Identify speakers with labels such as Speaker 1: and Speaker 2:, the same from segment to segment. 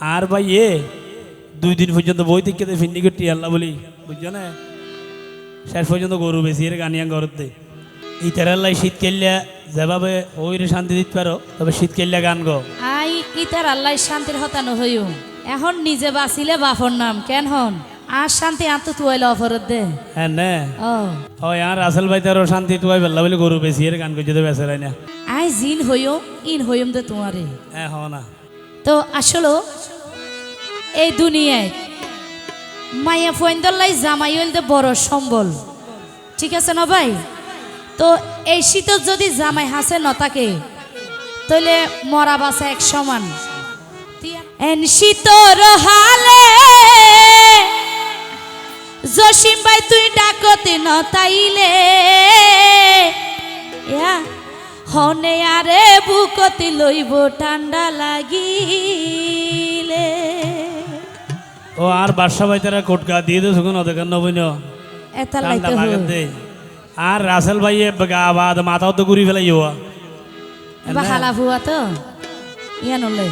Speaker 1: আর ভাই এ দুই দিন পর্যন্ত বই থেকে ফিন্নি করতে আল্লাহ বলি বুঝছ না? শেষ পর্যন্ত গরু বেশি এর গানিয়া গরতে ইতার আল্লাহ শীত কেললে যেভাবে ওই শান্তি দিতে পারো তবে শীত কেললে গান গো।
Speaker 2: আই ইতার আল্লাহ শান্তির হতানো হইও এখন নিজে বাঁচিলে বাপর নাম কেন হন? আর শান্তি আন্ত তুয়াইলে অফরত দে।
Speaker 1: হ্যাঁ না।
Speaker 2: ও।
Speaker 1: আর আসল ভাই তারও শান্তি টুয়াই ফেললা বলে গরু বেশি এর গান করছে তো বেসারাই না।
Speaker 2: আই জিন হইও ইন হইম দে তোমারে।
Speaker 1: হ্যাঁ হ না।
Speaker 2: তো আসলে এই দুনিয়ায়। মায়া ফৈন্দল্লাই জামাই হইল দে বড় সম্বল। ঠিক আছে না ভাই? তো এই শীতত যদি জামাই হাসে নতাকে তাহলে মরা বাসা এক সমান। এন শীতর হালে, জসিম ভাই তুই ডাকতে নতাইলে ইয়া হনে আরে বুকতি লইব ঠান্ডা লাগিলে।
Speaker 1: ও আর বাদশা ভাই তারা কোটকা দিয়ে দিয়েছে কোনো দেখান নবীন ঠান্ডা লাগান দে আর রাসেল ভাই গা বাদ মাথাও তো ঘুরি ফেলাই হওয়া।
Speaker 2: খালা ভুয়া তো? ইয়া নলে।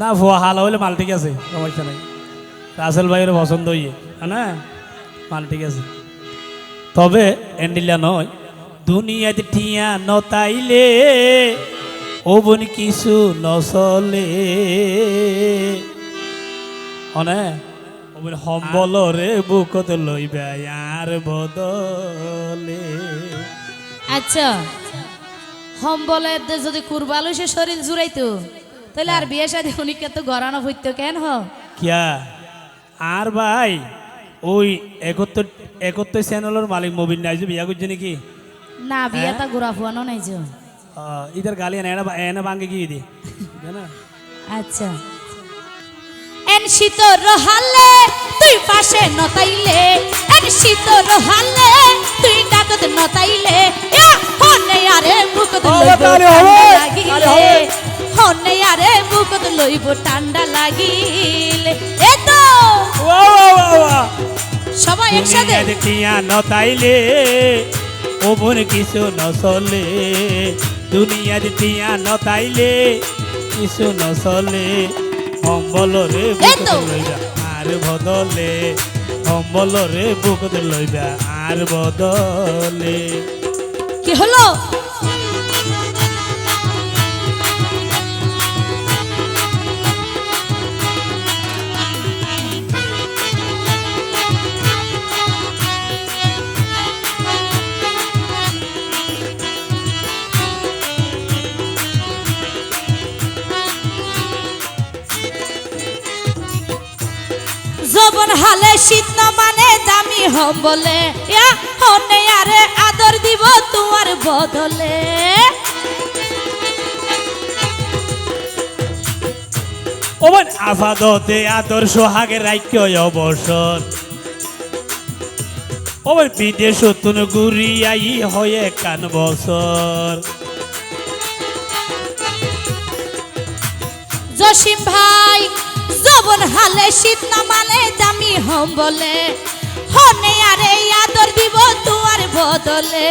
Speaker 1: না ভুয়া হাল হইলে মাল ঠিক আছে সমস্যা নাই। রাসেল ভাইয়ের পছন্দ হইয়ে না মাল ঠিক আছে। তবে এন্ডিলা নয় দুনিয়াতে টিয়া নতাইলে ওবন কিছু নচলে। অনে? ওবন সম্বলরে বুকত লইবা আর বদলে।
Speaker 2: আচ্ছা সম্বলের যদি কুরবালো সে শরীর জুড়াইতো তাহলে আর বিয়ে শাদি উনিকে তো গড়ানো হইতো কেন? হ
Speaker 1: কিয়া? আর ভাই ওই একত্তর একত্তর চ্যানেলের মালিক মবিন নাই যে বিয়া করছে নাকি?
Speaker 2: না বিয়ে তা ঘুরা ফুয়ানো নাই যে
Speaker 1: আহ, ইধার গালি এনে এনে ভাঙ্গে কি দি জানা
Speaker 2: আচ্ছা এন শীতর হালে তুই পাশে নতাইলে এন শীতর হালে তুই ডাকত নতাইলে ইয়া, হনে আরে
Speaker 1: তাহলে
Speaker 2: লাগিলে। হনে আরে বুকত লইব ঠান্ডা লাগিলে এ তো সবাই একসাথে
Speaker 1: নতাইলে ওবন কিছু নচলে দুনিয়ার তিয়া নতাইলে কিছু নচলে সম্বলরে। বুকত লইবা আর বদলে সম্বলরে বুক লইবা আর বদলে
Speaker 2: কি হলো হালে শীত ন মানে দামি হম বলে হনে আরে আদর দিব তোমার বদলে।
Speaker 1: ওমান আফাদতে আদর্শ হাগে রাখ্য অবসর ওমান বিদেশ তুন গুরি আই হয়ে কান বছর
Speaker 2: জসিম ভাই জবন হালে, শীত ন মানে দামি হম বলে। হনে আরে আদর দিব তোমার বদলে।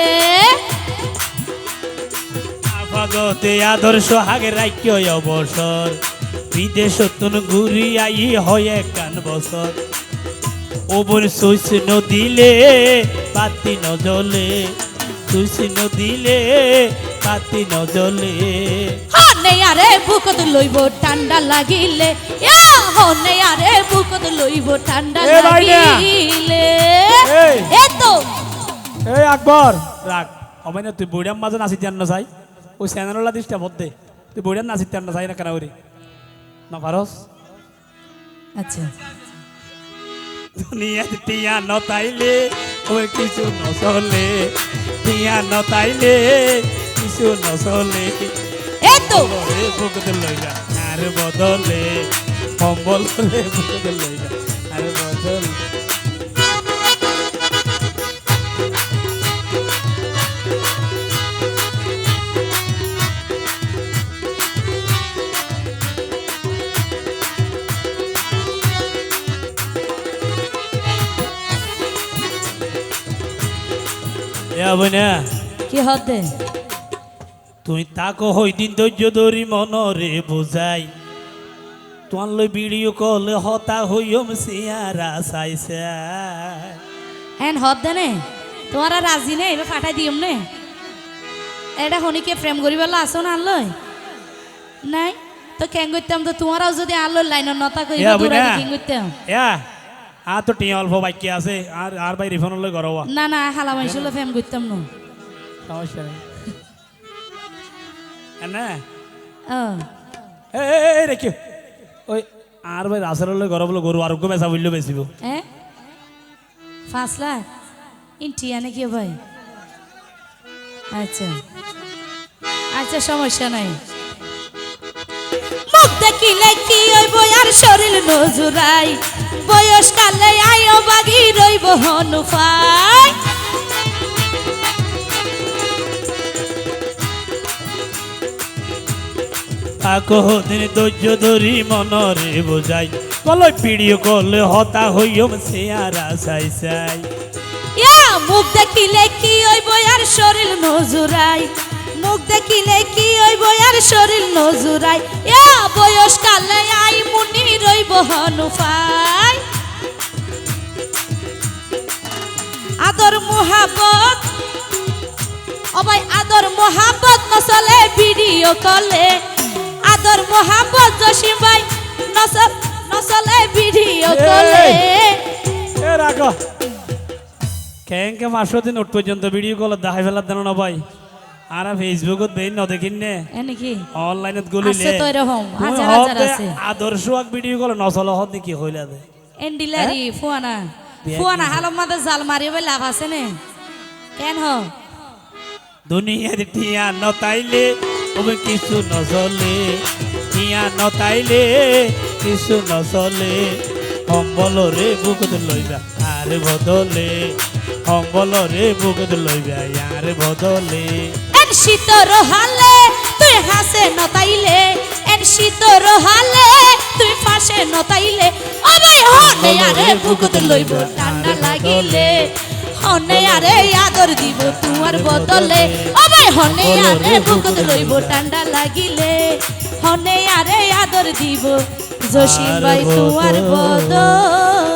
Speaker 1: আফাদতে আদর্শ হাগে রাখ্য অবসর। বিদেশ তুন গুরি আই হয়ে কান বছর। ওবন সুইস নদিলে, পাতি নজলে। সুইস নদিলে, পাতি নজলে।
Speaker 2: হনে আরে বুকত লইব ঠান্ডা লাগিলে। ইয়া হনে আরে বুকত লইব ঠান্ডা। লাগিলে। এ তো।
Speaker 1: এই আকবর। রাখ হবে না তুই বইডাম মাঝে নাচি জান না চাই ওই চ্যানেললা দিসটা বদে তুই বইডাম নাচি জান না চাই না কেন করি না পারস?
Speaker 2: আচ্ছা।
Speaker 1: দুনিয়া টিয়া নতাইলে ওই কিছু নচলে। টিয়া নতাইলে কিছু নচলে।
Speaker 2: এ তো
Speaker 1: বলে বুকতে লইলা আর বদলে কম্বল হলে বুকতে লইলা আর বদলে। তুই তাকো হই দিন ধৈর্য ধরি মনরে বুঝাই। তোমার লই ভিডিও কল হতা হইম সিয়ারা চাইছে
Speaker 2: হ্যাঁ হদ দেনে তোমার আর রাজি নেই এবার পাঠাই দিম নে। এটা হনিকে প্রেম করিবেলা আসো না আনলই নাই? তো কেন করতাম তো তোমারও যদি আনলো লাইনের নতা
Speaker 1: বুঝা?
Speaker 2: কেন করতাম
Speaker 1: আর তো টিয়া অল্প বাক্য আছে আর আর বাই রিফোন লই গরবা
Speaker 2: না না হালা মাইছিল প্রেম করতাম না।
Speaker 1: সমস্যা নেই। না
Speaker 2: ও
Speaker 1: এই রেখে ওই আর ভাই রাসেল লই গরব গরু আর গো মেসা বলল বেশিব
Speaker 2: হ্যাঁ পাঁচ লাখ ইন্টিয়া নাকি ভাই আচ্ছা আচ্ছা সমস্যা নাই মুখ দেখিলে কি হইব আর শরীর নজুরাই বয়স কালে আয়ো বাগি রইব হনুফাই
Speaker 1: আকহ দিন ধৈর্য ধরি মনরে বোঝাই। কলই ভিডিও কল হতা হইম সিয়ারা চাই চাই।
Speaker 2: ইয়া, মুখ দেখিলে কি হইব আর শরীর নজুরাই? মুখ দেখিলে কি হইব আর শরীর নজুরাই? ইয়া, বয়স কালে আই মুনি রইব হনুফাই। আদর মোহাবত অবাই আদর মোহাবত নচলে ভিডিও কলে। আদর মোহাবত জসিম ভাই নচল নচলে ভিডিও কলে
Speaker 1: এ রাখো কেঙ্কে মাসো দিন উঠ পর্যন্ত ভিডিও কল দেখাই ফেলার দেন না ভাই? আর ফেসবুকত দেই ন দেখিন নে।
Speaker 2: এনেকি
Speaker 1: অনলাইনত গলিলে
Speaker 2: আছে তো এরকম, হাজার হাজার আছে।
Speaker 1: আদর্শ এক ভিডিও কল নচল হদ নাকি হইলা দে?
Speaker 2: এন্ডিলারি ফুয়ানা।
Speaker 1: বিয়া
Speaker 2: ফুয়ানা হালম মাদে জাল মারিবে লাভ আছে নে। কেন? হ
Speaker 1: দুনিয়ার টিয়া নতাইলে ওবে কিছু নচলে টিয়া নতাইলে কিছু নচলে সম্বলরে বুকত লইবা আর বদলে। সম্বলরে বুকত লইবা ইয়ার বদলে।
Speaker 2: এন শীতর হালে তুই হাসে নতাইলে এন শীতর হালে তুই ফাঁসে নতাইলে। অবাই হনে আরে বুকুত লইব ঠান্ডা লাগিলে। হনে আরে আদর দিব তোমার বদলে। অবাই হনে আরে বুকুত লইব ঠান্ডা লাগিলে। হনে আরে আদর দিব জসিম ভাই তোমার বদলে।